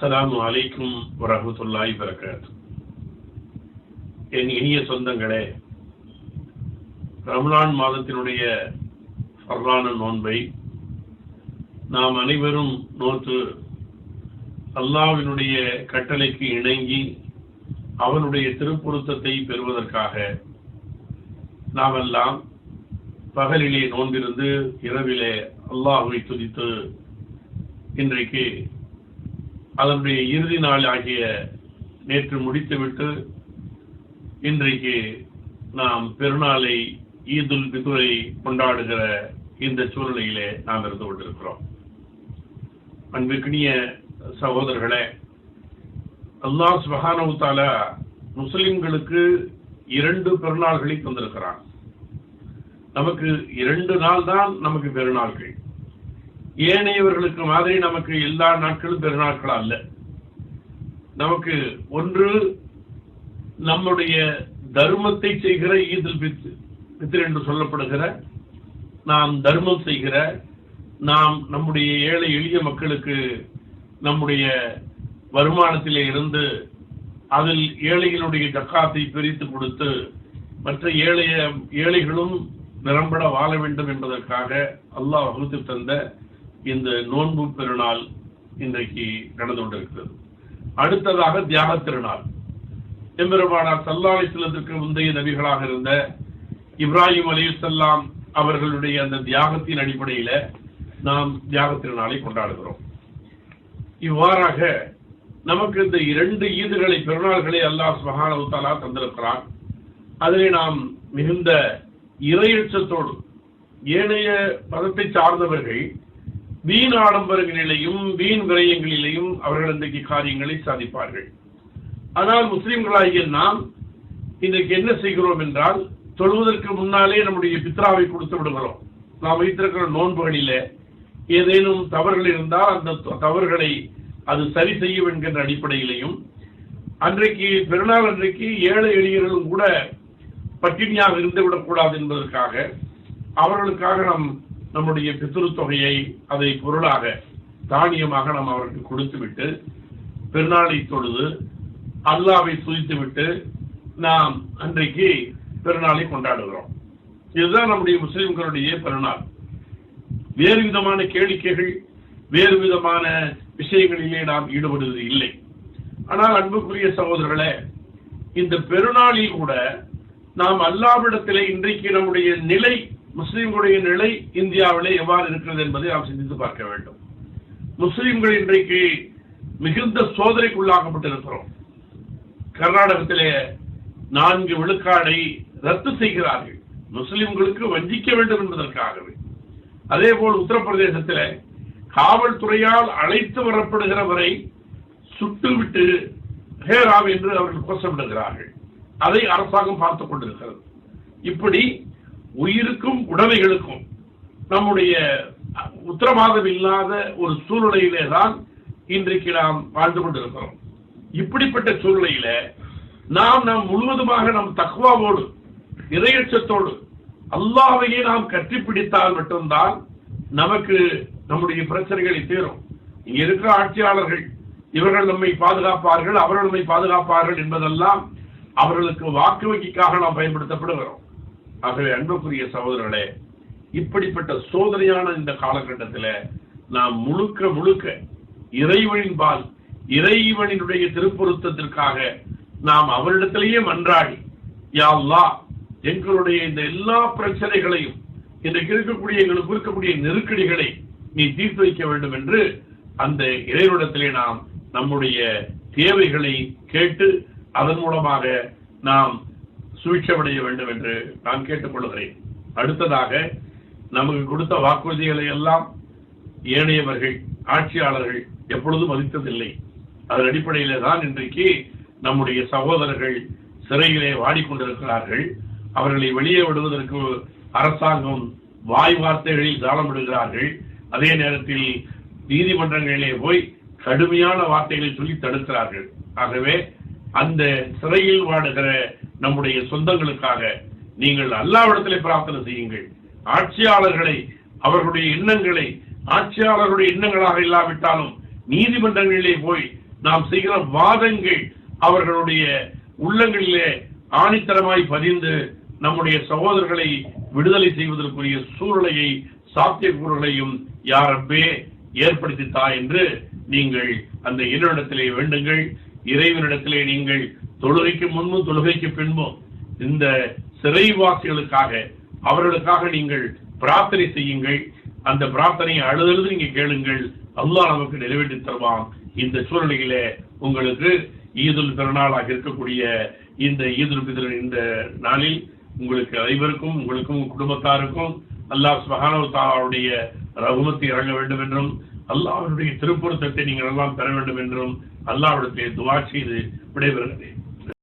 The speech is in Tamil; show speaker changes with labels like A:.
A: அஸ்லாம் வலைக்கும் வரஹ்மத்துல்லாஹி வரகாத்து என் இனிய சொந்தங்களே ரமலான் மாதத்தினுடைய ஃபர்லான நோன்பை நாம் அனைவரும் நோத்து அல்லாஹ்வினுடைய கட்டளைக்கு இணங்கி அவனுடைய திருப்பொருத்தத்தை பெறுவதற்காக நாமெல்லாம் பகலிலே நோன்பிருந்து இரவிலே அல்லாஹுவை துதித்து இன்றைக்கு அதனுடைய இறுதி நாள் ஆகிய நேற்று முடித்துவிட்டு இன்றைக்கு நாம் பெருநாளை ஈதுல் பிதுரை கொண்டாடுகிற இந்த சூழ்நிலையிலே நாம் இருந்து கொண்டிருக்கிறோம். அன்பிற்கினிய சகோதரர்களே அல்லாஹ் சுபஹானஹு முஸ்லிம்களுக்கு இரண்டு பெருநாள்களை தந்திருக்கிறான். நமக்கு இரண்டு நாள் தான் நமக்கு பெருநாள்கள். ஏனையவர்களுக்கு மாதிரி நமக்கு எல்லா நாட்களும் பெருநாட்கள் அல்ல. நமக்கு ஒன்று நம்முடைய தர்மத்தை செய்கிற ஈதில் பித் பித்ர் என்று சொல்லப்படுகிற நாம் தர்மம் செய்கிற நாம் நம்முடைய ஏழை எளிய மக்களுக்கு நம்முடைய வருமானத்திலே இருந்து அதில் ஏழைகளுடைய ஜக்காத்தை பிரித்து கொடுத்து மற்ற ஏழைய ஏழைகளும் நிரம்பட வாழ வேண்டும் என்பதற்காக அல்லாஹ் வகுத்து தந்த இந்த நோன்பு பெருநாள் இன்றைக்கு நடந்து கொண்டிருக்கிறது. அடுத்ததாக தியாக திருநாள். எம்பெருமானார் சல்லாலை செல்லத்திற்கு முந்தைய நபிகளாக இருந்த இப்ராஹிம் அலிசல்லாம் அவர்களுடைய அந்த தியாகத்தின் அடிப்படையில நாம் தியாக திருநாளை கொண்டாடுகிறோம். இவ்வாறாக நமக்கு இந்த இரண்டு ஈதுகளை பெருநாள்களை அல்லாஹ் மகானவுத்தாலா தந்திருக்கிறான். அதிலே நாம் மிகுந்த இரையச்சத்தோடு ஏனைய மதத்தை சார்ந்தவர்கள் வீண் ஆடம்பரங்களிலேயும் வீண் விரயங்களிலேயும் அவர்கள் இன்றைக்கு காரியங்களை சாதிப்பார்கள். ஆனால் முஸ்லிம்களாகிய நாம் இன்றைக்கு என்ன செய்கிறோம் என்றால் தொழுவதற்கு முன்னாலே நம்முடைய பித்ராவை கொடுத்து விடுகிறோம். நாம் வைத்திருக்கிற நோன்புகளிலே ஏதேனும் தவறுகள் இருந்தால் அந்த தவறுகளை அது சரி செய்யும் என்கின்ற அடிப்படையிலையும் அன்றைக்கு பெருநாள் அன்றைக்கு ஏழை எளியர்களும் கூட பட்டினியாக இருந்து விடக்கூடாது என்பதற்காக அவர்களுக்காக நாம் நம்முடைய பித்ரு தொகையை அதை பொருளாக தானியமாக நாம் அவருக்கு கொடுத்து விட்டு பெருநாளை தொழுது அல்லாவை துதித்துவிட்டு நாம் அன்றைக்கு பெருநாளை கொண்டாடுகிறோம். இதுதான் நம்முடைய முஸ்லிம்களுடைய பெருநாள். வேறு விதமான கேளிக்கைகள் வேறு விதமான விஷயங்களிலே நாம் ஈடுபடுவது இல்லை. ஆனால் அன்புக்குரிய சகோதரர்களே இந்த பெருநாளில் கூட நாம் அல்லாவிடத்திலே இன்றைக்கு நம்முடைய நிலை முஸ்லீம்களுடைய நிலை இந்தியாவிலே எவ்வாறு இருக்கிறது என்பதை நாம் சிந்தித்து பார்க்க வேண்டும். முஸ்லீம்கள் இன்றைக்கு மிகுந்த சோதனைக்கு உள்ளாக்கப்பட்டிருக்கிறோம் கர்நாடகத்திலே நான்கு விழுக்காடை ரத்து செய்கிறார்கள். முஸ்லிம்களுக்கு வஞ்சிக்க வேண்டும் என்பதற்காகவே. அதே போல் உத்தரப்பிரதேசத்தில் காவல்துறையால் அழைத்து வரப்படுகிறவரை சுட்டுவிட்டு ஹேராம் என்று அவர்கள் கோஷமிடுகிறார்கள். அதை அரசாங்கம் பார்த்துக் கொண்டிருக்கிறது. இப்படி உயிருக்கும் உடமைகளுக்கும் நம்முடைய உத்தரவாதம் இல்லாத ஒரு சூழ்நிலையிலே தான் இன்றைக்கு நாம் வாழ்ந்து கொண்டிருக்கிறோம். இப்படிப்பட்ட சூழ்நிலையில நாம் நாம் முழுவதுமாக நம் தக்குவாவோடு இறையச்சத்தோடு அல்லாவையே நாம் கட்டிப்பிடித்தால் மட்டும்தான் நமக்கு நம்முடைய பிரச்சனைகளை தீரும். இங்க இருக்கிற ஆட்சியாளர்கள் இவர்கள் நம்மை பாதுகாப்பார்கள் அவர்கள் நம்மை பாதுகாப்பார்கள் என்பதெல்லாம் அவர்களுக்கு வாக்கு வங்கிக்காக நாம் பயன்படுத்தப்படுகிறோம். ஆகவே அன்புக்குரிய சகோதரர்களே இப்படிப்பட்ட சோதனையான இந்த காலகட்டத்தில் நாம் முழுக்க முழுக்க இறைவனின் பால் இறைவனினுடைய திருப்பொருத்தத்திற்காக நாம் அவரிடத்திலேயே மன்றாடி யாவ்லா எங்களுடைய இந்த எல்லா பிரச்சனைகளையும் இன்றைக்கு இருக்கக்கூடிய எங்களுக்கு இருக்கக்கூடிய நெருக்கடிகளை நீ தீர்த்து வைக்க வேண்டும் என்று அந்த இறைவனிடத்திலே நாம் நம்முடைய தேவைகளை கேட்டு அதன் மூலமாக நாம் சூழ்ச்சமடைய வேண்டும் என்று நான் கேட்டுக்கொள்கிறேன். அடுத்ததாக நமக்கு கொடுத்த வாக்குறுதிகளை எல்லாம் ஏனையவர்கள் ஆட்சியாளர்கள் எப்பொழுதும் மதித்ததில்லை. அதன் அடிப்படையிலே தான் இன்றைக்கு நம்முடைய சகோதரர்கள் சிறையிலே வாடிக்கொண்டிருக்கிறார்கள். அவர்களை வெளியே விடுவதற்கு அரசாங்கம் வாய் வார்த்தைகளில் தாளமிடுகிறார்கள் அதே நேரத்தில் நீதிமன்றங்களிலே போய் கடுமையான வார்த்தைகளை சொல்லி தடுக்கிறார்கள். ஆகவே அந்த சிறையில் வாடுகிற நம்முடைய சொந்தங்களுக்காக நீங்கள் அல்லாவிடத்திலே பிரார்த்தனை செய்யுங்கள். ஆட்சியாளர்களை அவர்களுடைய எண்ணங்களை ஆட்சியாளர்களுடைய எண்ணங்களாக இல்லாவிட்டாலும் நீதிமன்றங்களிலே போய் நாம் செய்கிற வாதங்கள் அவர்களுடைய உள்ளங்களிலே ஆணித்தரமாய் பதிந்து நம்முடைய சகோதரர்களை விடுதலை செய்வதற்குரிய சூழ்நிலையை சாத்தியக்கூறுகளையும் யாரப்பே ஏற்படுத்தித்தா என்று நீங்கள் அந்த இறைவனிடத்திலே வேண்டுங்கள். இறைவனிடத்திலே நீங்கள் தொழுகைக்கு முன்பும் தொழுகைக்கு பின்பும் இந்த சிறைவாசிகளுக்காக அவர்களுக்காக நீங்கள் பிரார்த்தனை செய்யுங்கள். அந்த பிரார்த்தனையை அழுதழுது நீங்க கேளுங்கள். அல்லாஹ் நமக்கு நிறைவேற்றி தருவான். இந்த சூழ்நிலையில உங்களுக்கு ஈதுல் பிறநாளாக இருக்கக்கூடிய இந்த ஈதுல் பிதர் இந்த நாளில் உங்களுக்கு அனைவருக்கும் உங்களுக்கும் குடும்பத்தாருக்கும் அல்லாஹ் சுபஹானஹு ரகுமத்தை இறங்க வேண்டும் என்றும் அல்லாஹருடைய திருப்பொருத்தத்தை நீங்கள் எல்லாம் பெற வேண்டும் என்றும் அல்லாஹ்விடத்திலே துவா செய்து விடைபெறுகிறேன்.